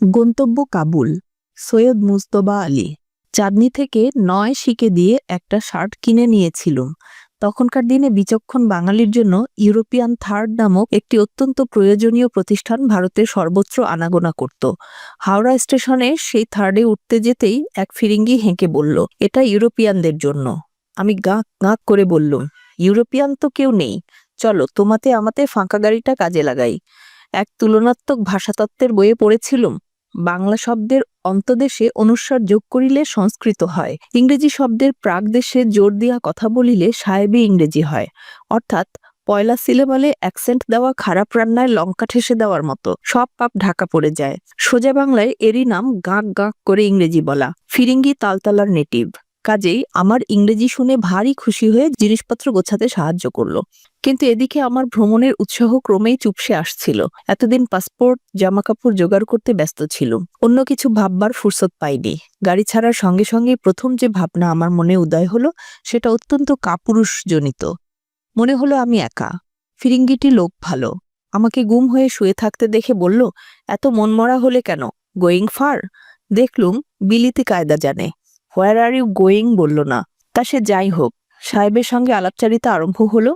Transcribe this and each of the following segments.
গন্তব্য কাবুল, সৈয়দ মুস্তবা আলী। চাঁদনি থেকে নয় শিকে দিয়ে একটা শার্ট কিনে নিয়েছিলুম। তখনকার দিনে বিচক্ষণ বাঙালির জন্য ইউরোপিয়ান থার্ড নামক একটি অত্যন্ত প্রয়োজনীয় প্রতিষ্ঠান ভারতের সর্বত্র আনাগোনা করত। হাওড়া স্টেশনে সেই থার্ডে উঠতে যেতেই এক ফিরিঙ্গি হেঁকে বলল, এটা ইউরোপিয়ানদের জন্য। আমি গাঁক গাঁক করে বললুম, ইউরোপিয়ান তো কেউ নেই। চলো তোমাতে আমাতে ফাঁকা গাড়িটা কাজে লাগাই। এক তুলনাত্মক ভাষাতত্ত্বের বইয়ে পড়েছিলুম বাংলা শব্দের অন্তদেশে অনুস্বার যোগ করিলে সংস্কৃত হয়। ইংরেজি শব্দের প্রাগদেশে জোর দিয়া কথা বলিলে সাহেবী ইংরেজি হয়। অর্থাৎ পয়লা সিলেবালে অ্যাকসেন্ট দেওয়া খারাপ রান্নায় লঙ্কা ঠেসে দেওয়ার মতো সব পাপ ঢাকা পড়ে যায়। সোজা বাংলায় এরই নাম গাঁক গাঁক করে ইংরেজি বলা। ফিরিঙ্গি তালতালার নেটিভ। কাজেই আমার ইংরেজি শুনে ভারী খুশি হয়ে জিনিসপত্র গোছাতে সাহায্য করল। কিন্তু এদিকে আমার ভ্রমণের উৎসাহ ক্রমেই চুপসে আসছিল। এতদিন পাসপোর্ট, জামাকাপড় জোগাড় করতে ব্যস্ত ছিল অন্য কিছু ভাববার ফুরসত পাইনি। গাড়ি ছাড়ার সঙ্গে সঙ্গে প্রথম যে ভাবনা আমার মনে উদয় হলো, সেটা অত্যন্ত কাপুরুষ জনিত মনে হলো আমি একা। ফিরিঙ্গিটি লোক ভালো। আমাকে গুম হয়ে শুয়ে থাকতে দেখে বলল, এত মনমরা হলে কেন? গোয়িং ফার দেখলুম, বিলিতি কায়দা জানে। হোয়ার আর ইউ গোয়িং বলল না। তা সে যাই হোক, সাহেবের সঙ্গে আলাপচারিতা আরম্ভ হলো,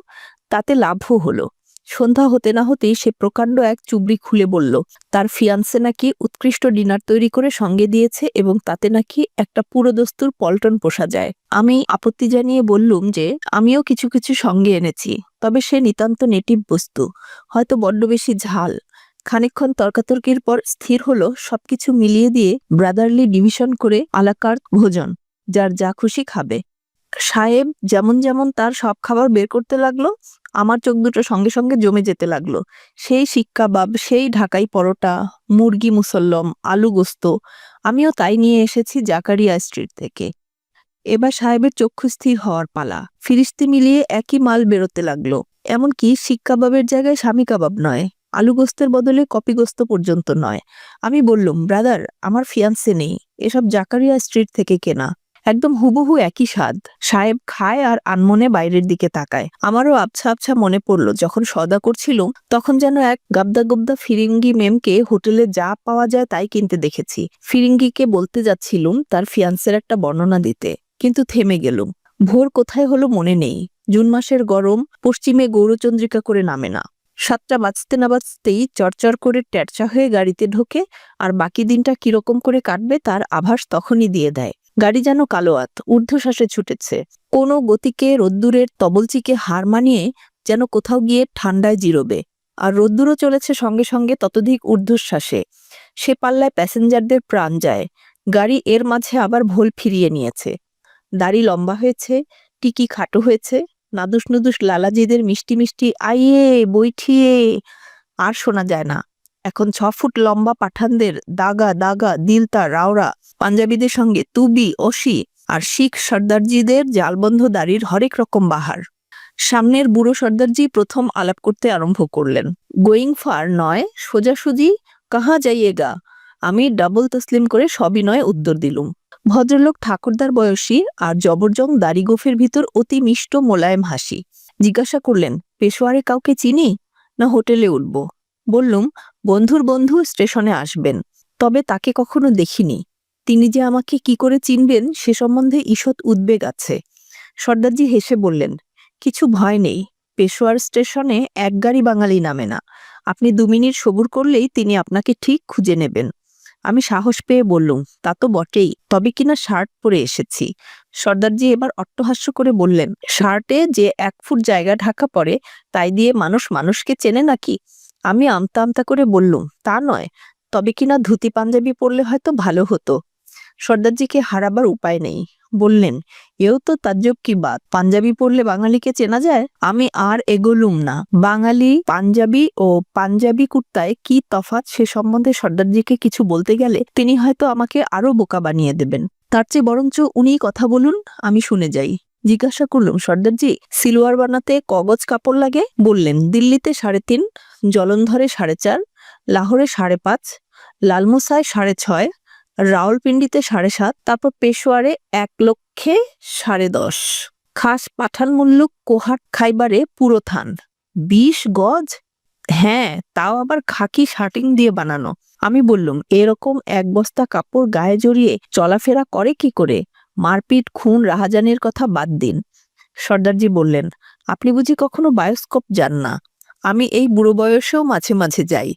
তাতে লাভও হলো। সন্ধ্যা হতে না হতেই সে প্রকাণ্ড এক চুবড়ি খুলে বলল, তার ফিয়ান্সে নাকি উৎকৃষ্ট ডিনার তৈরি করে সঙ্গে দিয়েছে এবং তাতে নাকি একটা পুরোদস্তুর পল্টন পোষা যায়। আমি আপত্তি জানিয়ে বললুম যে, আমিও কিছু কিছু সঙ্গে এনেছি, তবে সে নিতান্ত নেটিভ বস্তু, হয়তো বড্ড বেশি ঝাল। খানিকক্ষণ তর্কাতর্কির পর স্থির হলো, সবকিছু মিলিয়ে দিয়ে ব্রাদারলি ডিভিশন করে আলাকার ভোজন, যার যা খুশি খাবে। সাহেব যেমন যেমন তার সব খাবার বের করতে লাগল, আমার চোখ দুটো সঙ্গে সঙ্গে জমে যেতে লাগল। সেই শিক কাবাব সেই ঢাকাই পরোটা, মুরগি মুসল্লম, আলু গোস্ত, আমিও তাই নিয়ে এসেছি জাকারিয়া স্ট্রিট থেকে। এবার সাহেবের চক্ষু স্থির হওয়ার পালা, ফিরিস্তি মিলিয়ে একই মাল বেরোতে লাগল। এমনকি শিক কাবাবের জায়গায় স্বামী কাবাব নয়। আলু গোস্তের বদলে কপি গোস্ত পর্যন্ত নয়। আমি বললুম, ব্রাদার, আমার ফিয়ান্সে নেই। এসব জাকারিয়া স্ট্রিট থেকে কেনা। একদম হুবহু একই স্বাদ। সাহেব খায় আর আনমনে বাইরের দিকে তাকায়। আমারও আবছা আবছা মনে পড়ল, যখন সদা করছিল তখন যেন এক গাবদা গবদা ফিরিঙ্গি মেমকে হোটেলে যা পাওয়া যায় তাই কিনতে দেখেছি। ফিরিঙ্গিকে বলতে যাচ্ছিলুম তার ফিয়ান্সের একটা বর্ণনা দিতে। কিন্তু থেমে গেলুম। ভোর কোথায় হলো মনে নেই। জুন মাসের গরম, পশ্চিমে গৌরচন্দ্রিকা করে নামে না। সাতটা বাজতে না বাজতেই চরচর করে ট্যাটচা হয়ে গাড়িতে ঢোকে আর বাকি দিনটা কীরকম করে কাটবে তার আভাস তখনই দিয়ে দেয়। গাড়ি যেন কালোয়াত ঊর্ধ্বশ্বাসে ছুটেছে। কোনো গতিকে রোদ্দুরের তবলচিকে হার মানিয়ে যেন কোথাও গিয়ে ঠান্ডায় জিরোবে। আর রোদ্দুরও চলেছে সঙ্গে সঙ্গে ততধিক ঊর্ধ্বশ্বাসে। সে পাল্লায় প্যাসেঞ্জারদের প্রাণ যায়। গাড়ি এর মাঝে আবার ভোল ফিরিয়ে নিয়েছে। দাড়ি লম্বা হয়েছে, টিকি খাটো হয়েছে নাদুস নুদুস লালাজিদের মিষ্টি মিষ্টি, আইয়ে, বৈঠিয়ে। আর শোনা যায় না। এখন ছ ফুট লম্বা পাঠানদের দাগা দাগা, দিলতা, রাওরা, পাঞ্জাবিদের সঙ্গে তুবি অসি আর শিখ সর্দারজিদের জালবন্ধ দাড়ির হরেক রকম বাহার। সামনের বুড়ো সর্দারজি প্রথম আলাপ করতে আরম্ভ করলেন। গোয়িং ফার নয় সোজাসুজি কাহা যাইয়েগা? আমি ডাবল তসলিম করে সবিনয় উত্তর দিলুম। ভদ্রলোক ঠাকুরদার বয়সী আর জবরজং দাড়িগোফের ভিতর অতি মিষ্ট মোলায়েম হাসি। জিজ্ঞাসা করলেন, পেশোয়ারে কাউকে চিনি? না হোটেলে উঠব? বললুম, বন্ধুর বন্ধু স্টেশনে আসবেন, তবে তাকে কখনো দেখিনি। তিনি যে আমাকে কি করে চিনবেন সে সম্বন্ধে ঈষৎ উদ্বেগ আছে। সর্দারজি হেসে বললেন, কিছু ভয় নেই, পেশোয়ার স্টেশনে এক গাড়ি বাঙালি নামে না। আপনি দু মিনিট সবুর করলেই তিনি আপনাকে ঠিক খুঁজে নেবেন। আমি সাহস পেয়ে বললুম, তা তো বটেই, তবে কিনা শার্ট পরে এসেছি? সর্দারজি এবার অট্টহাস্য করে বললেন, শার্টে যে এক ফুট জায়গা ঢাকা পড়ে, তাই দিয়ে মানুষ মানুষকে চেনে নাকি? আমি আমতা আমতা করে বললুম, তা নয়, তবে কিনা ধুতি পাঞ্জাবি পরলে হয়তো ভালো হতো? সর্দারজিকে হারাবার উপায় নেই। বললেন, এও তো তাজ্জব কি বাত? পাঞ্জাবি পরলে বাঙালিকে চেনা যায়? আমি আর এগোলুম না। বাঙালি, পাঞ্জাবি ও পাঞ্জাবি কুর্তায় কি তফাৎ সে সম্বন্ধে সর্দারজিকে কিছু বলতে গেলে তিনি হয়তো আমাকে আরও বোকা বানিয়ে দেবেন। তার চেয়ে বরঞ্চ উনিই কথা বলুন, আমি শুনে যাই। জিজ্ঞাসা করলুম, সর্দারজি, সিলোয়ার বানাতে কগজ কাপড় লাগে? বললেন, দিল্লিতে সাড়ে তিন, জলন্ধরে সাড়ে চার, লাহোরে সাড়ে পাঁচ, লালমোসায় সাড়ে ছয় রাওয়ালপিন্ডিতে সাড়ে সাত, তারপর পেশোয়ারে এক লক্ষে সাড়ে দশ। খাস পাঠান মুল্লুক কোহাট খাইবারে পুরো থান। বিশ গজ? হ্যাঁ তাও আবার খাকি শার্টিং দিয়ে বানানো। আমি বললুম, এরকম এক বস্তা কাপড় গায়ে জড়িয়ে চলাফেরা করে কি করে? মারপিট, খুন, রাহাজানির কথা বাদ দিন। সর্দারজি বললেন, আপনি বুঝি কখনো বায়োস্কোপ যান না। আমি এই বুড়ো বয়সেও মাঝে মাঝে যাই।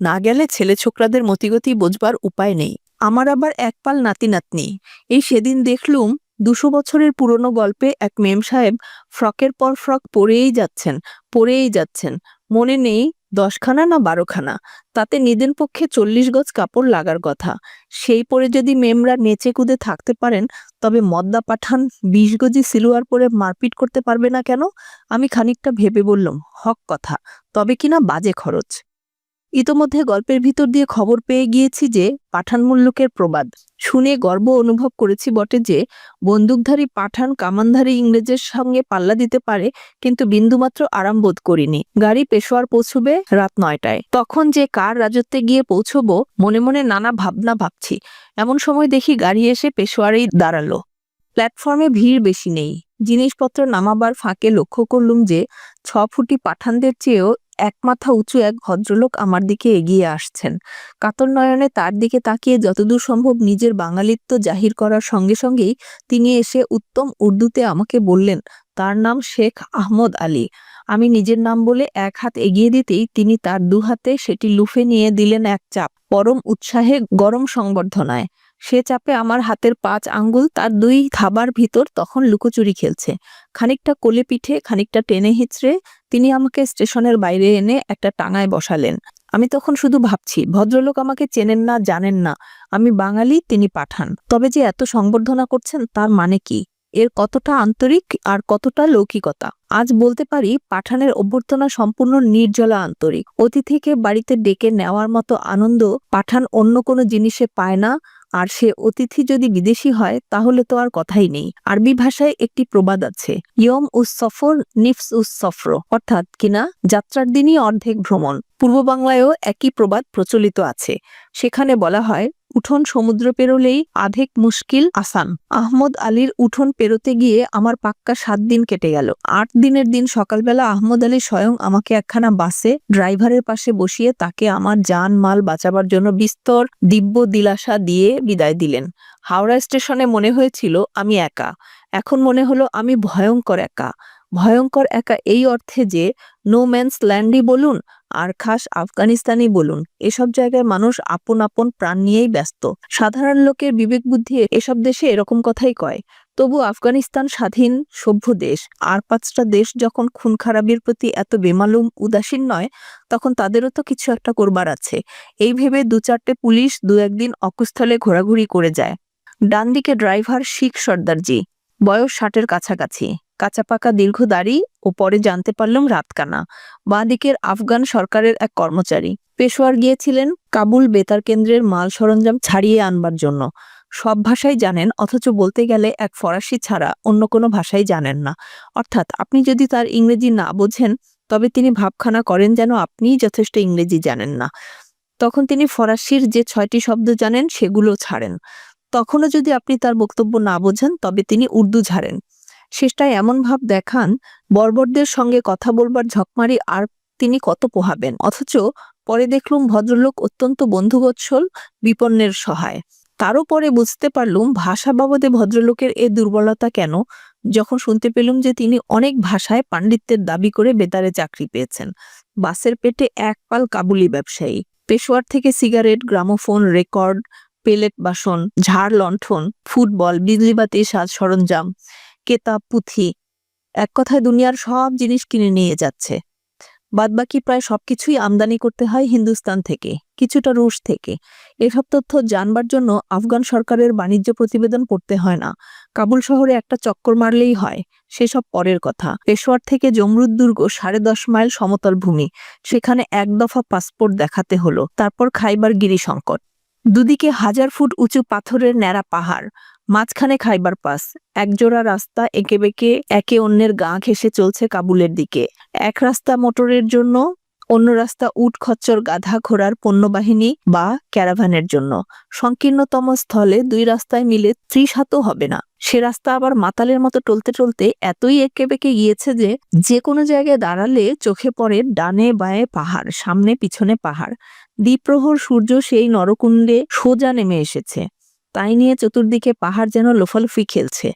না গেলে ছেলে ছোকরাদের মতিগতি বোঝবার উপায় নেই। আমার আবার এক পাল নাতি নাতনি এই সেদিন দেখলুম দুশো বছরের পুরনো গল্পে এক মেম সাহেব ফ্রকের পর ফ্রক পরেই যাচ্ছেন পরেই যাচ্ছেন। মনে নেই দশখানা না বারোখানা। তাতে নিদেন পক্ষে চল্লিশ গজ কাপড় লাগার কথা। সেই পরে যদি মেমরা নেচে কুদে থাকতে পারেন, তবে মদ্দা পাঠান বিশ গজি সিলুয়ার পরে মারপিট করতে পারবে না কেন? আমি খানিকটা ভেবে বললাম, হক কথা, তবে কিনা বাজে খরচ। ইতোমধ্যে গল্পের ভিতর দিয়ে খবর পেয়ে গিয়েছি যে, পাঠান মুল্লুকের প্রবাদ। শুনে গর্ব অনুভব করেছি বটে যে, বন্দুকধারী পাঠান কামানধারী ইংরেজের সঙ্গে পাল্লা দিতে পারে, কিন্তু বিন্দুমাত্র আরাম বোধ করিনি। গাড়ি পেশোয়ার পৌঁছবে রাত নয়টায়। তখন যে কার রাজত্বে গিয়ে পৌঁছবো, মনে মনে নানা ভাবনা ভাবছি। এমন সময় দেখি গাড়ি এসে পেশোয়ারেই দাঁড়াল। প্ল্যাটফর্মে ভিড় বেশি নেই। জিনিসপত্র নামাবার ফাঁকে লক্ষ্য করলুম যে ছ ফুটি পাঠানদের চেয়েও এক মাথা উঁচু এক ভদ্রলোক আমার দিকে এগিয়ে আসছেন। কাতর নয়নে তার দিকে তাকিয়ে যতদূর সম্ভব নিজের বাঙালিত্ব জাহির করার সঙ্গে সঙ্গেই তিনি এসে উত্তম উর্দুতে আমাকে বললেন, তার নাম শেখ আহমদ আলী। আমি নিজের নাম বলে এক হাত এগিয়ে দিতেই তিনি তার দু হাতে সেটি লুফে নিয়ে দিলেন এক চাপ, পরম উৎসাহে গরম সংবর্ধনায়। সে চাপে আমার হাতের পাঁচ আঙ্গুল তার দুই থাবার ভিতর তখন লুকোচুরি খেলছে। খানিকটা কোলে পিঠে, খানিকটা টেনে হিচড়ে তিনি আমাকে স্টেশনের বাইরে এনে একটা টাঙায় বসালেন। আমি তখন শুধু ভাবছি, ভদ্রলোক আমাকে চেনেন না, জানেন না। আমি বাঙালি, তিনি পাঠান। তবে যে এত সংবর্ধনা করছেন, তার মানে কি? এর কতটা আন্তরিক আর কতটা লৌকিকতা? আজ বলতে পারি, পাঠানের অভ্যর্থনা সম্পূর্ণ নির্জলা আন্তরিক। অতিথিকে বাড়িতে ডেকে নেওয়ার মতো আনন্দ পাঠান অন্য কোনো জিনিসে পায় না। আর সে অতিথি যদি বিদেশি হয়, তাহলে তো আর কথাই নেই। আরবি ভাষায় একটি প্রবাদ আছে, ইয়ম উস সফর, নিফস উস সফর অর্থাৎ কিনা, যাত্রার দিনই অর্ধেক ভ্রমণ। পূর্ব বাংলায়ও একই প্রবাদ প্রচলিত আছে। সেখানে বলা হয়, উঠোন সমুদ্র পেরোলেই আধেক মুশকিল আসান। আহমদ আলীর উঠোন পেরোতে গিয়ে আমার পাক্কা সাত দিন কেটে গেল। আট দিনের দিন সকালবেলা আহমদ আলী স্বয়ং আমাকে একখানা বাসে ড্রাইভারের পাশে বসিয়ে তাকে আমার যান মাল বাঁচাবার জন্য বিস্তর দিব্য দিলাসা দিয়ে বিদায় দিলেন। হাওড়া স্টেশনে মনে হয়েছিল আমি একা। এখন মনে হলো আমি ভয়ঙ্কর একা। ভয়ঙ্কর একা এই অর্থে যে নো ম্যানস ল্যান্ডই বলুন আর খাস আফগানিস্তানি বলুন, এসব জায়গায় মানুষ আপন আপন প্রাণ নিয়েই ব্যস্ত। সাধারণ লোকের বিবেক বুদ্ধি এসব দেশে এরকম কথাই কয়, তবু আফগানিস্তান স্বাধীন, সভ্য দেশ। আর পাঁচটা দেশ যখন খুন খারাপির প্রতি এত বেমালুম, উদাসীন নয়, তখন তাদেরও তো কিছু একটা করবার আছে। এই ভেবে দু চারটে পুলিশ দু একদিন অকুস্থলে ঘোরাঘুরি করে যায়। ডান দিকে ড্রাইভার শিখ সর্দারজি, বয়স ষাটের কাছাকাছি। কাঁচা পাকা দীর্ঘ দাড়ি ও পরে জানতে পারলাম রাতকানা। বাঁ দিকের আফগান সরকারের এক কর্মচারী। পেশোয়ার গিয়েছিলেন কাবুল বেতার কেন্দ্রের মাল সরঞ্জাম ছাড়িয়ে আনবার জন্য। সব ভাষাই জানেন, অথচ বলতে গেলে এক ফরাসি ছাড়া অন্য কোনো ভাষাই জানেন না। অর্থাৎ আপনি যদি তার ইংরেজি না বোঝেন, তবে তিনি ভাবখানা করেন যেন আপনিই যথেষ্ট ইংরেজি জানেন না। তখন তিনি ফরাসির যে ছয়টি শব্দ জানেন, সেগুলো ছাড়েন। তখনও যদি আপনি তার বক্তব্য না বোঝেন, তবে তিনি উর্দু ঝাড়েন শেষটায় এমন ভাব দেখান, বর্বরদের সঙ্গে কথা বলবার ঝকমারি আর তিনি কত পোহাবেন। অথচ পরে দেখলুম ভদ্রলোক অত্যন্ত বন্ধুবৎসল, বিপন্নের সহায়। তারও পরে বুঝতে পারলুম ভাষা বাবদে ভদ্রলোকের এ দুর্বলতা কেন, যখন শুনতে পেলুম যে তিনি অনেক ভাষায় পাণ্ডিত্যের দাবি করে বেতারে চাকরি পেয়েছেন। বাসের পেটে এক পাল কাবুলি ব্যবসায়ী। পেশোয়ার থেকে সিগারেট, গ্রামোফোন, রেকর্ড, পেলেট বাসন, ঝাড়, লণ্ঠন, ফুটবল বিজলিবাতি সাজ সরঞ্জাম। কেতাব, পুঁথি, এক কথায় দুনিয়ার সব জিনিস কিনে নিয়ে যাচ্ছে। বাদবাকি প্রায় সবকিছুই আমদানি করতে হয় হিন্দুস্তান থেকে, কিছুটা রুশ থেকে। এসব তথ্য জানবার জন্য আফগান সরকারের বাণিজ্য প্রতিবেদন পড়তে হয় না। কাবুল শহরে একটা চক্কর মারলেই হয়, সেসব পরের কথা। পেশোয়ার থেকে জমরুদ দুর্গ সাড়ে দশ মাইল সমতল ভূমি, সেখানে এক দফা পাসপোর্ট দেখাতে হলো, তারপর খাইবার গিরি সংকট দুদিকে হাজার ফুট উঁচু পাথরের ন্যাড়া পাহাড়, মাঝখানে খাইবার পাস। একজোড়া রাস্তা এঁকে বেঁকে একে অন্যের গা ঘেসে চলছে কাবুলের দিকে। এক রাস্তা মোটরের জন্য অন্য রাস্তা উট, খচ্চর, গাধা ঘোড়ার পণ্যবাহিনী বা ক্যারাভানের জন্য। সংকীর্ণতম স্থলে দুই রাস্তায় মিলে ত্রিশ হাতও হবে না। সে রাস্তা আবার মাতালের মতো টলতে টলতে এতই এঁকে বেঁকে গিয়েছে যে যে কোনো জায়গায় দাঁড়ালে চোখে পড়ে ডানে বায়ে পাহাড়, সামনে পিছনে পাহাড়। দ্বিপ্রহর সূর্য সেই নরকুণ্ডে সোজা নেমে এসেছে। তাই নিয়ে চতুর্দিকে পাহাড় যেন লোফালুফি খেলছে।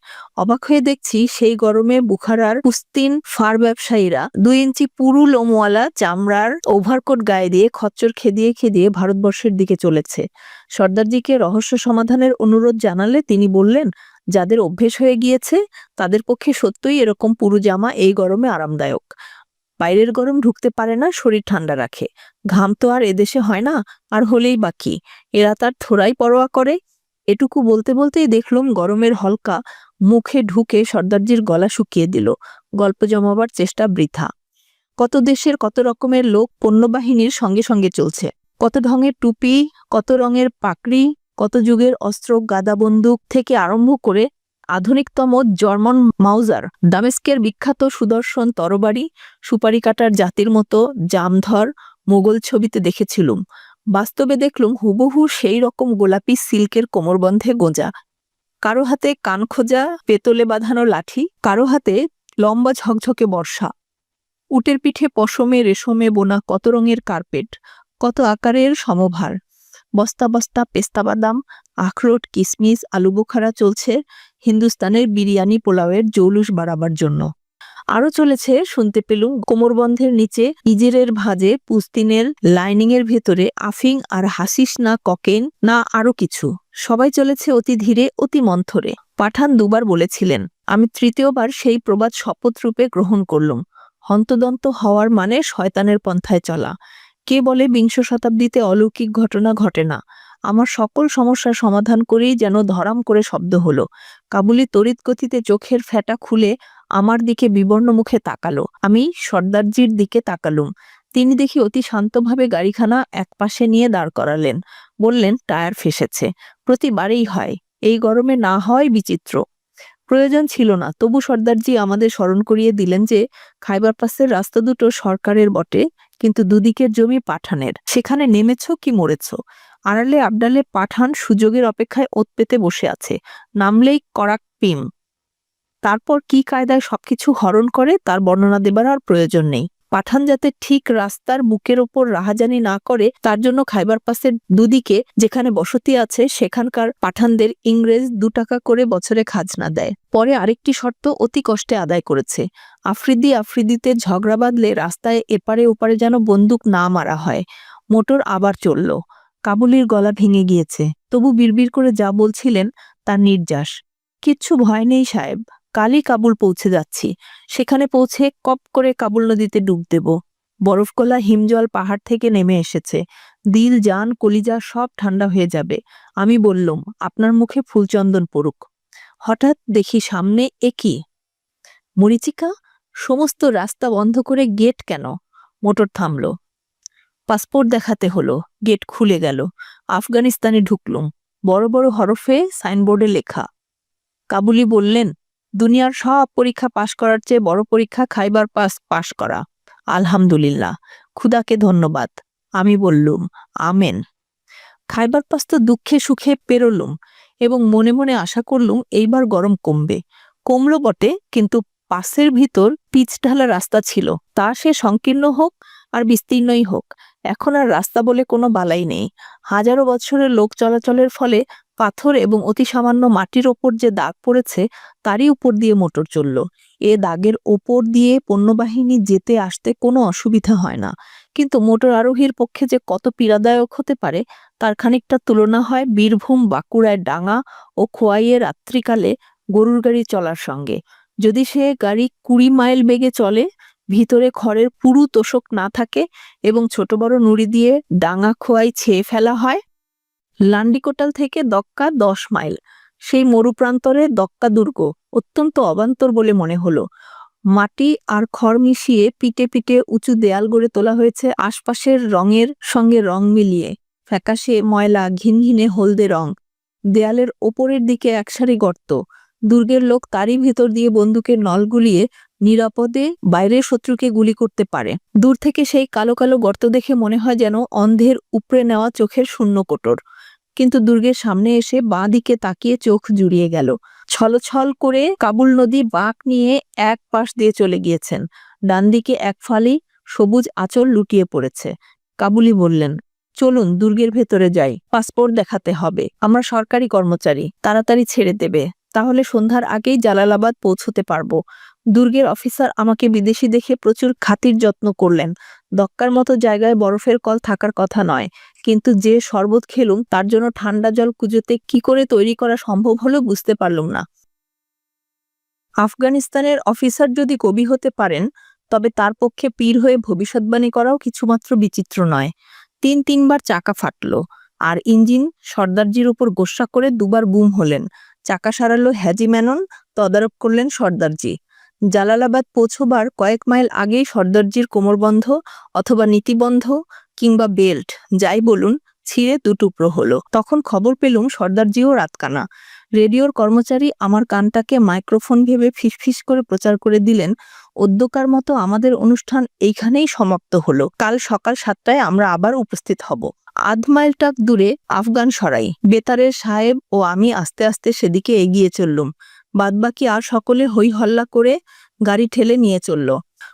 অবাক হয়ে দেখছি সেই গরমে বুখারার পুস্তিন ফার ব্যবসায়ীরা দুই ইঞ্চি পুরু লোমওয়ালা চামড়ার ওভারকোট গায়ে দিয়ে খচ্চর খেদিয়ে খেদিয়ে ভারতবর্ষের দিকে চলেছে। সর্দারজিকে রহস্য সমাধানের অনুরোধ জানালে তিনি বললেন, যাদের অভ্যেস হয়ে গিয়েছে, তাদের পক্ষে সত্যই এরকম পুরু জামা এই গরমে আরামদায়ক। বাইরের গরম ঢুকতে পারে না, শরীর ঠান্ডা রাখে। ঘাম তো আর এদেশে হয় না, আর হলেই বাকি এরা তার থোড়াই পরোয়া করে এটুকু বলতে বলতেই দেখলুম গরমের হলকা মুখে ঢুকে সর্দারজির গলা শুকিয়ে দিল। গল্প জমাবার চেষ্টা বৃথা। কত দেশের কত রকমের লোক পণ্যবাহিনীর সঙ্গে সঙ্গে চলছে। কত ঢঙের টুপি, কত রঙের পাকড়ি, কত যুগের অস্ত্র, গাদা বন্দুক থেকে আরম্ভ করে আধুনিকতম জর্মন মাউজার, দামেস্কের বিখ্যাত সুদর্শন তরবারি, সুপারি কাটার জাতির মতো জামধর মোগল ছবিতে দেখেছিলুম। বাস্তবে দেখলুম হুবহু সেই রকম গোলাপি সিল্কের কোমরবন্ধে গোঁজা। কারও হাতে কান খোঁজা, পেতলে বাঁধানো লাঠি, কারও হাতে লম্বা ঝকঝকে বর্ষা। উটের পিঠে পশমে, রেশমে বোনা কত রঙের কার্পেট, কত আকারের সমভার। বস্তা বস্তা পেস্তা বাদাম, আখরোট, কিসমিস আলু বোখারা চলছে হিন্দুস্তানের বিরিয়ানি পোলাওয়ের জৌলুস বাড়াবার জন্য। আরও চলেছে শুনতে পেলুম কোমরবন্ধের নিচে ইজেরের ভাজে, পুস্তিনের লাইনিং এর ভেতরে আফিং আর হাসিস না ককেন না আরও কিছু। সবাই চলেছে অতি ধীরে, অতি মন্থরে। পাঠান দুবার বলেছিলেন, আমি তৃতীয়বার সেই প্রবাদ শপথ রূপে গ্রহণ করলুম। হন্তদন্ত হওয়ার মানে শয়তানের পন্থায় চলা। কে বলে বিংশ শতাব্দীতে অলৌকিক ঘটনা ঘটে না। আমার সকল সমস্যার সমাধান করেই যেন ধরাম করে শব্দ হলো। কাবুলি তড়িৎ গতিতে চোখের ফ্যাটা খুলে আমার দিকে বিবর্ণ মুখে তাকালো। আমি সর্দারজির দিকে তাকালুম। তিনি দেখি অতি শান্তভাবে গাড়িখানা একপাশে নিয়ে দাঁড় করালেন। বললেন, টায়ার ফেসেছে। প্রতিবারেই হয়। এই গরমে না হয় বিচিত্র। প্রয়োজন ছিল না। তবু সর্দারজি আমাদের স্মরণ করিয়ে দিলেন যে, খাইবার পাসের রাস্তা দুটো সরকারের বটে, কিন্তু দুদিকের জমি পাঠানের। সেখানে নেমেছ কি মরেছ? আড়ালে আবডালে পাঠান সুযোগের অপেক্ষায় ওত পেতে বসে আছে। নামলেই করাক পিম। তারপর কি কায়দায় সবকিছু হরণ করে তার বর্ণনা দেবার আর প্রয়োজন নেই। পাঠান যাতে ঠিক রাস্তার বুকের ওপর রাহাজানি না করে, তার জন্য খাইবার পাসের দুদিকে যেখানে বসতি আছে, সেখানকার পাঠানদের ইংরেজ দু টাকা করে বছরে খাজনা দেয়। পরে আরেকটি শর্ত অতি কষ্টে আদায় করেছে। আফ্রিদি আফ্রিদিতে ঝগড়া বাঁধলে রাস্তায় এপারে ওপারে যেন বন্দুক না মারা হয়। মোটর আবার চলল। কাবুলির গলা ভেঙে গিয়েছে। তবু বিড়বিড় করে যা বলছিলেন, তার নির্যাস। কিচ্ছু ভয় নেই সাহেব। কালই কাবুল পৌঁছে যাচ্ছি। সেখানে পৌঁছে কপ করে কাবুল নদীতে ডুব দেব। বরফগলা হিমজল পাহাড় থেকে নেমে এসেছে। দিল, জান, কলিজা সব ঠান্ডা হয়ে যাবে। আমি বললুম, আপনার মুখে ফুলচন্দন পড়ুক। হঠাৎ দেখি সামনে একই মরিচিকা, সমস্ত রাস্তা বন্ধ করে গেট কেন? মোটর থামল। পাসপোর্ট দেখাতে হলো। গেট খুলে গেল। আফগানিস্তানে ঢুকলুম। বড় বড় হরফে সাইনবোর্ডে লেখা। কাবুলি বললেন দুনিয়ার সব পরীক্ষা পাশ করার চেয়ে বড় পরীক্ষা খাইবার পাস পাশ করা। আলহামদুলিল্লাহ, খুদাকে ধন্যবাদ। আমি বললুম, আমেন। খাইবার পাস তো দুঃখে সুখে পেরোলুম এবং মনে মনে আশা করলুম এইবার গরম কমবে। কমল বটে, কিন্তু পাসের ভিতর পিচ ঢালা রাস্তা ছিল। তা সে সংকীর্ণ হোক আর বিস্তীর্ণই হোক। এখন আর রাস্তা বলে কোনো বালাই নেই। হাজারো বছরের লোক চলাচলের ফলে পাথর এবং অতি সামান্য মাটির ওপর যে দাগ পড়েছে, তারই উপর দিয়ে মোটর চলল। এ দাগের ওপর দিয়ে পণ্যবাহিনী যেতে আসতে কোনো অসুবিধা হয় না। কিন্তু মোটর আরোহীর পক্ষে যে কত পীড়াদায়ক হতে পারে, তার খানিকটা তুলনা হয় বীরভূম, বাঁকুড়ায় ডাঙা ও খোয়াইয়ে রাত্রিকালে গরুর গাড়ি চলার সঙ্গে। যদি সে গাড়ি কুড়ি মাইল বেগে চলে, ভিতরে খড়ের পুরু তোষক না থাকে এবং ছোট বড় নুড়ি দিয়ে ডাঙা খোয়াই ছেয়ে ফেলা হয় লান্ডিকোটাল থেকে দক্কা দশ মাইল। সেই মরুপ্রান্তরে দক্কা দুর্গ, অত্যন্ত অবান্তর বলে মনে হলো। মাটি আর খড় মিশিয়ে পিটে পিটে উঁচু দেয়াল গড়ে তোলা হয়েছে আশপাশের রঙের সঙ্গে রং মিলিয়ে। ফ্যাকাশে ময়লা, ঘিনঘিনে হলদে রং। দেয়ালের ওপরের দিকে একসারি গর্ত। দুর্গের লোক তারই ভিতর দিয়ে বন্দুকের নল গুলিয়ে নিরাপদে বাইরের শত্রুকে গুলি করতে পারে। দূর থেকে সেই কালো কালো গর্ত দেখে মনে হয় যেন অন্ধের উপড়ে নেওয়া চোখের শূন্য কোটর। কিন্তু দুর্গের সামনে এসে বাঁ দিকে তাকিয়ে চোখ জুড়িয়ে গেল। ছলছল করে কাবুল নদী বাঁক নিয়ে এক পাশ দিয়ে চলে গিয়েছেন। ডান দিকে এক ফালি সবুজ আঁচল লুটিয়ে পড়েছে। কাবুলি বললেন, চলুন দুর্গের ভেতরে যাই, পাসপোর্ট দেখাতে হবে। আমরা সরকারি কর্মচারী, তাড়াতাড়ি ছেড়ে দেবে। তাহলে সন্ধ্যার আগেই জালালাবাদ পৌঁছতে পারব। দুর্গের অফিসার আমাকে বিদেশি দেখে প্রচুর খাতির যত্ন করলেন। দক্কার মতো জায়গায় বরফের কল থাকার কথা নয়, কিন্তু যে শরবত খেলুম, তার জন্য ঠান্ডা জল কুজোতে কি করে তৈরি করা সম্ভব হলো বুঝতে পারলুম না। আফগানিস্তানের অফিসার যদি কবি হতে পারেন, তবে তার পক্ষে পীর হয়ে ভবিষ্যৎবাণী করাও কিছুমাত্র বিচিত্র নয়। তিন তিনবার চাকা ফাটলো, আর ইঞ্জিন সর্দারজির উপর গোসা করে দুবার বুম হলেন। চাকা সারালো হ্যাজি মেনন তদারক করলেন সর্দারজি। জালালাবাদ পৌঁছবার কয়েক মাইল আগেই সর্দারজির কোমরবন্ধ অথবা নীতিবন্ধ কিংবা বেল্ট, যাই বলুন, ছিঁড়ে দুটুকরো হলো। তখন খবর পেলুম সর্দারজিও রাতকানা। রেডিওর কর্মচারী আমার কানটাকে মাইক্রোফোন ভেবে ফিসফিস করে প্রচার করে দিলেন অদ্যকার মতো আমাদের অনুষ্ঠান এইখানেই সমাপ্ত হলো। কাল সকাল সাতটায় আমরা আবার উপস্থিত হব। আধ মাইল টাক দূরে আফগান সরাই। বেতারের সাহেব ও আমি আস্তে আস্তে সেদিকে এগিয়ে চললুম। বাদবাকি আর সকলে হই হল্লা করে গাড়ি ঠেলে নিয়ে চলল।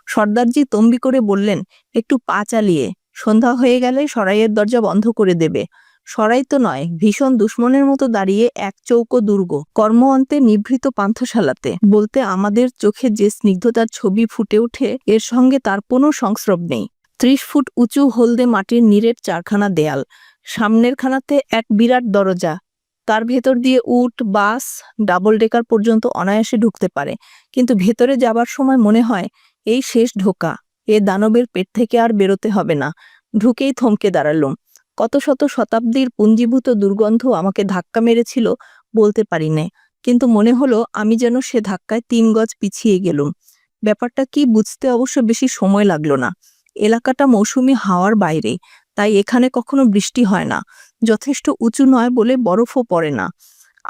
সর্দারজি তম্বি করে বললেন, একটু পা চালিয়ে, সন্ধ্যা হয়ে গেলে সরাইয়ের দরজা বন্ধ করে দেবে। সরাই তো নয়, ভীষণ দুশ্মনের মতো দাঁড়িয়ে এক চৌকো দুর্গ, কর্ম অন্তে নিভৃত পান্থশালাতে। বলতে আমাদের চোখে যে স্নিগ্ধতার ছবি ফুটে ওঠে, এর সঙ্গে তার কোনো সংস্রব নেই। ত্রিশ ফুট উঁচু হলদে মাটির নীরের চারখানা দেয়াল, সামনের খানাতে এক বিরাট দরজা তার ভেতর দিয়ে উট, বাস ডাবল ডেকার পর্যন্ত অনায়াসে ঢুকতে পারে। কিন্তু ভেতরে যাবার সময় মনে হয়, এই শেষ ঢোকা, এ দানবের পেট থেকে আর বেরোতে হবে না। ঢুকেই থমকে দাঁড়ালুম। কত শত শতাব্দীর পুঞ্জীভূত দুর্গন্ধ আমাকে ধাক্কা মেরেছিল বলতে পারি নে কিন্তু মনে হলো, আমি যেন সে ধাক্কায় তিন গজ পিছিয়ে গেলুম। ব্যাপারটা কি বুঝতে অবশ্য বেশি সময় লাগল না। এলাকাটা মৌসুমি হাওয়ার বাইরে, তাই এখানে কখনো বৃষ্টি হয় না। যথেষ্ট উঁচু নয় বলে বরফও পড়ে না।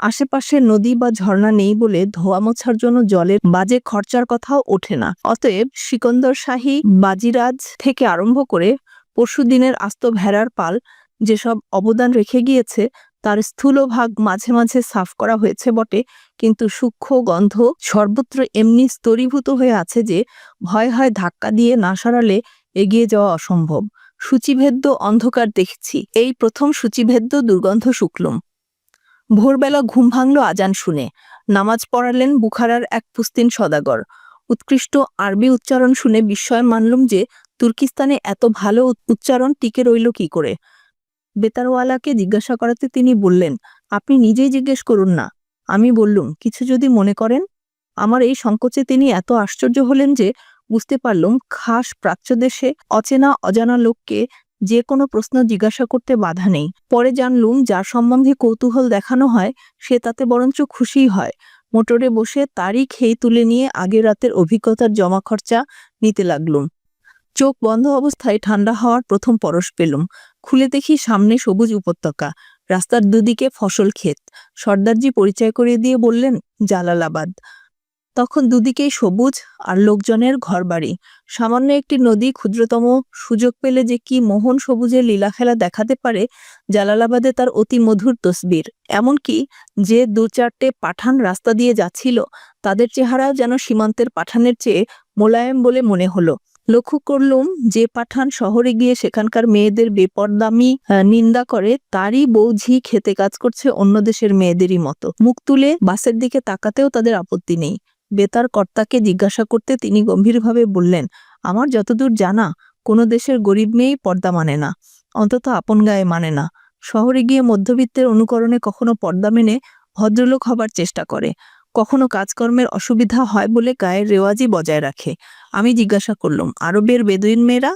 আশেপাশে নদী বা ঝর্ণা নেই বলে ধোয়া মোছার জন্য জলের বাজে খরচার কথাও ওঠে না। অতএব সিকন্দর শাহী, বাজিরাজ থেকে আরম্ভ করে পরশুদিনের আস্ত ভেড়ার পাল যেসব অবদান রেখে গিয়েছে, তার স্থূল ভাগ মাঝে মাঝে সাফ করা হয়েছে বটে, কিন্তু সূক্ষ্ম গন্ধ সর্বত্র এমনি স্তরীভূত হয়ে আছে যে ভয় হয় ধাক্কা দিয়ে না সরালে এগিয়ে যাওয়া অসম্ভব। সূচিভেদ্য অন্ধকার দেখছি। এই প্রথম সূচিভেদ্য দুর্গন্ধ শুক্লুম। ভোরবেলা ঘুম ভাঙল আজান শুনে। নামাজ পড়ালেন বুখারার এক পুস্তিন সদাগর। উৎকৃষ্ট আরবি উচ্চারণ শুনে বিস্ময় মানলুম যে, তুর্কিস্তানে এত ভালো উচ্চারণ টিকে রইল কি করে? বেতারওয়ালাকে জিজ্ঞাসা করাতে তিনি বললেন, আপনি নিজেই জিজ্ঞেস করুন না। আমি বললুম, কিছু যদি মনে করেন? আমার এই সংকোচে তিনি এত আশ্চর্য হলেন যে বুঝতে পারলুম খাস প্রাচ্যদেশে অচেনা অজানা লোককে যে কোনো প্রশ্ন জিজ্ঞাসা করতে বাধা নেই। পরে জানলুম যার সম্বন্ধে কৌতূহল দেখানো হয়, সে তাতে বরঞ্চ খুশিই হয়। মোটরে বসে তারই খেই তুলে নিয়ে আগের রাতের অভিজ্ঞতার জমা খরচা নিতে লাগলুম। চোখ বন্ধ অবস্থায় ঠান্ডা হওয়ার প্রথম পরশ পেলুম। খুলে দেখি সামনে সবুজ উপত্যকা, রাস্তার দুদিকে ফসল ক্ষেত। সর্দারজি পরিচয় করিয়ে দিয়ে বললেন, জালালাবাদ। তখন দুদিকেই সবুজ আর লোকজনের ঘরবাড়ি। সামান্য একটি নদী ক্ষুদ্রতম সুযোগ পেলে যে কি মোহন সবুজের লীলাখেলা দেখাতে পারে, জালালাবাদে তার অতি মধুর তসবির। এমনকি যে দু চারটে পাঠান রাস্তা দিয়ে যাচ্ছিল, তাদের চেহারা যেন সীমান্তের পাঠানের চেয়ে মোলায়েম বলে মনে হলো। লক্ষ্য করলুম যে পাঠান শহরে গিয়ে সেখানকার মেয়েদের বেপরদামি নিন্দা করে, তারই বৌঝি খেতে কাজ করছে অন্য দেশের মেয়েদেরই মতো। মুখ তুলে বাসের দিকে তাকাতেও তাদের আপত্তি নেই। বেতার কর্তাকে জিজ্ঞাসা করতে তিনি গম্ভীরভাবে বললেন, আমার যতদূর জানা, কোনো দেশের গরিব মেয়েই পর্দা মানে না, অন্তত আপন গায়ে মানে না। শহরে গিয়ে মধ্যবিত্তের অনুকরণে কখনো পর্দা মেনে ভদ্রলোক হবার চেষ্টা করে। কখনো কাজকর্মের অসুবিধা হয় বলে গায়ের রেওয়াজই বজায় রাখে। আমি জিজ্ঞাসা করলাম, আরবের বেদুইন মেয়েরা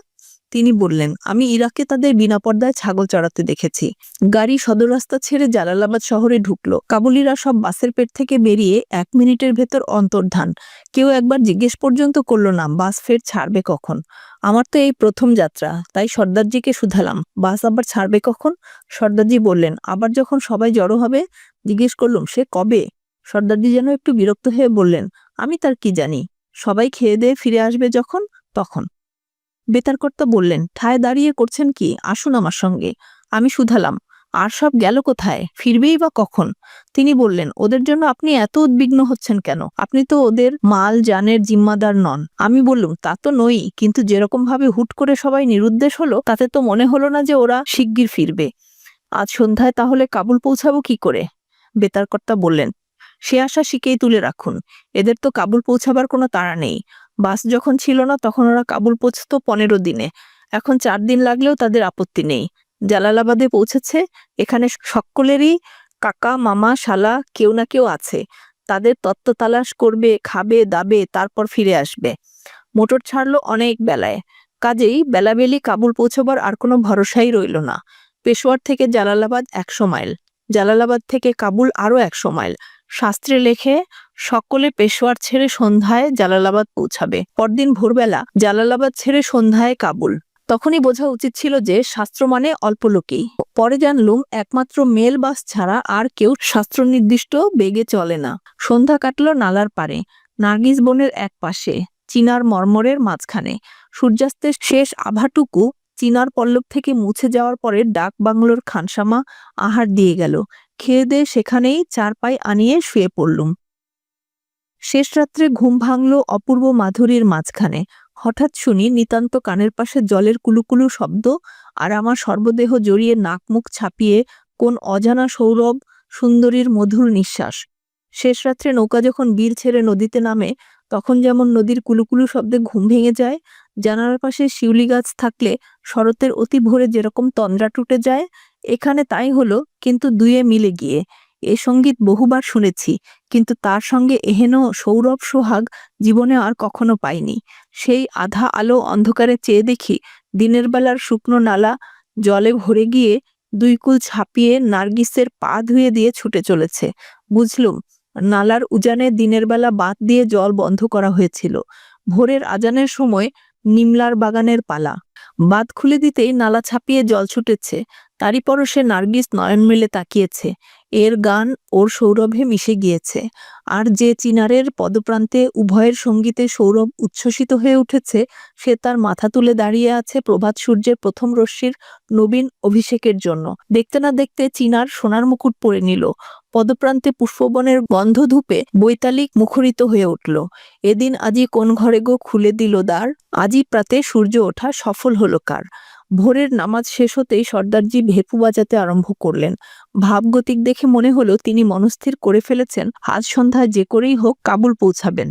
তিনি বললেন, আমি ইরাকে তাদের বিনা পর্দায় ছাগল চড়াতে দেখেছি। গাড়ি সদর রাস্তা ছেড়ে জালালাবাদ শহরে ঢুকলো। কাবুলিরা সব বাসের পেট থেকে বেরিয়ে এক মিনিটের ভেতর অন্তর্ধান। কেউ একবার জিজ্ঞেস পর্যন্ত করল না, বাস ফের ছাড়বে কখন? আমার তো এই প্রথম যাত্রা, তাই সর্দারজিকে শুধালাম। বাস আবার ছাড়বে কখন? সর্দারজি বললেন, আবার যখন সবাই জড়ো হবে? জিজ্ঞেস করলুম, সে কবে? সর্দারজি যেন একটু বিরক্ত হয়ে বললেন, আমি তার কি জানি? সবাই খেয়ে দিয়ে ফিরে আসবে যখন? তখন। বেতারকর্তা বললেন, ঠায় দাঁড়িয়ে করছেন কি? আসুন আমার সঙ্গে। আমি শুধালাম, আর সব গেল কোথায়? ফিরবেই বা কখন? তিনি বললেন, ওদের জন্য আপনি এত উদ্বিগ্ন হচ্ছেন কেন? আপনি তো ওদের মাল জানের জিম্মাদার নন। আমি বললুম, তা তো নই কিন্তু যেরকম ভাবে হুট করে সবাই নিরুদ্দেশ হলো, তাতে তো মনে হলো না যে ওরা শিগগির ফিরবে। আজ সন্ধ্যায় তাহলে কাবুল পৌঁছাবো কি করে? বেতারকর্তা বললেন, সে আশা শিকেই তুলে রাখুন। এদের তো কাবুল পৌঁছাবার কোনো তাড়া নেই। বাস যখন ছিল না, তখন ওরা কাবুল পৌঁছতো পনেরো দিনে। এখন চার দিন লাগলেও তাদের আপত্তি নেই। জালালাবাদে পৌঁছেছে, এখানে সকলেরই কাকা, মামা, শালা কেউ না কেউ আছে। তাদের তত্ত্ব তালাশ করবে, খাবে, দাবে, তারপর ফিরে আসবে। মোটর ছাড়লো অনেক বেলায়। কাজেই বেলাবেলি কাবুল পৌঁছবার আর কোনো ভরসাই রইল না। পেশোয়ার থেকে জালালাবাদ একশো মাইল জালালাবাদ থেকে কাবুল আরও একশো মাইল শাস্ত্রে লেখে, সকলে পেশোয়ার ছেড়ে সন্ধ্যায় জালালাবাদ পৌঁছাবে। পরদিন ভোরবেলা জালালাবাদ ছেড়ে সন্ধ্যায় কাবুল। তখনই বোঝা উচিত ছিল যে শাস্ত্র মানে অল্প লোকেই। পরে জানলুম, একমাত্র মেল বাস ছাড়া আর কেউ শাস্ত্র নির্দিষ্ট বেগে চলে না। সন্ধ্যা কাটল নালার পারে নার্গিস বনের এক পাশে, চিনার মর্মরের মাঝখানে। সূর্যাস্তের শেষ আভাটুকু চিনার পল্লব থেকে মুছে যাওয়ার পরে ডাক বাংলোর খানসামা আহার দিয়ে গেল। খেয়ে দিয়ে সেখানেই চার পাই আনিয়ে শুয়ে পড়লুম। শেষ রাত্রে ঘুম ভাঙল অপূর্ব মাধুরীর মাঝখানে। হঠাৎ শুনি নিতান্ত কানের পাশে জলের কুলুকুলু শব্দ আর আমার সর্বদেহ জড়িয়ে নাক মুখ ছাপিয়ে কোন অজানা সৌরভ, সুন্দরীর মধুর নিঃশ্বাস। শেষ রাত্রে নৌকা যখন বীর ছেড়ে নদীতে নামে, তখন যেমন নদীর কুলুকুলু শব্দে ঘুম ভেঙে যায়, জানালার পাশে শিউলি গাছ থাকলে শরতের অতি ভোরে যেরকম তন্দ্রা টুটে যায় এখানে তাই হলো, কিন্তু দুয়ে মিলে গিয়ে। এ সংগীত বহুবার শুনেছি, কিন্তু তার সঙ্গে এহেন সৌরভ সোহাগ জীবনে আর কখনো পাইনি। সেই আধা আলো অন্ধকারে চেয়ে দেখি, দিনের বেলার শুকনো নালা জলে ভরে গিয়ে দুই কুল ছাপিয়ে নার্গিসের পা ধুয়ে দিয়ে ছুটে চলেছে। বুঝলুম, নালার উজানে দিনের বেলা বাঁধ দিয়ে জল বন্ধ করা হয়েছিল। ভোরের আজানের সময় নিমলার বাগানের পালা। বাঁধ খুলে দিতেই নালা ছাপিয়ে জল ছুটেছে, তারই পরশে নার্গিস নয়ন মিলে তাকিয়েছে। এর গান ওর সৌরভে মিশে গিয়েছে। আর যে চিনারের পদপ্রান্তে উভয়ের সঙ্গীতে সৌরভ উচ্ছ্বসিত হয়ে উঠেছে, সে তার মাথা তুলে দাঁড়িয়ে আছে প্রভাত সূর্যের প্রথম রশ্মির নবীন অভিষেকের জন্য। দেখতে না দেখতে চিনার সোনার মুকুট পরে নিল। পদপ্রান্তে পুষ্পবনের গন্ধ ধূপে বৈতালিক মুখরিত হয়ে উঠল। এদিন আজি কোন ঘরে গো খুলে দিল দ্বার? আজি প্রাতে সূর্য ওঠা সফল হল কার? ভোরের নামাজ শেষ হতেই সর্দারজি ভেপু বাজাতে আরম্ভ করলেন। ভাবগতিক দেখে মনে হলো তিনি মনস্থির করে ফেলেছেন, আজ সন্ধ্যায় যে করেই হোক কাবুল পৌঁছাবেন।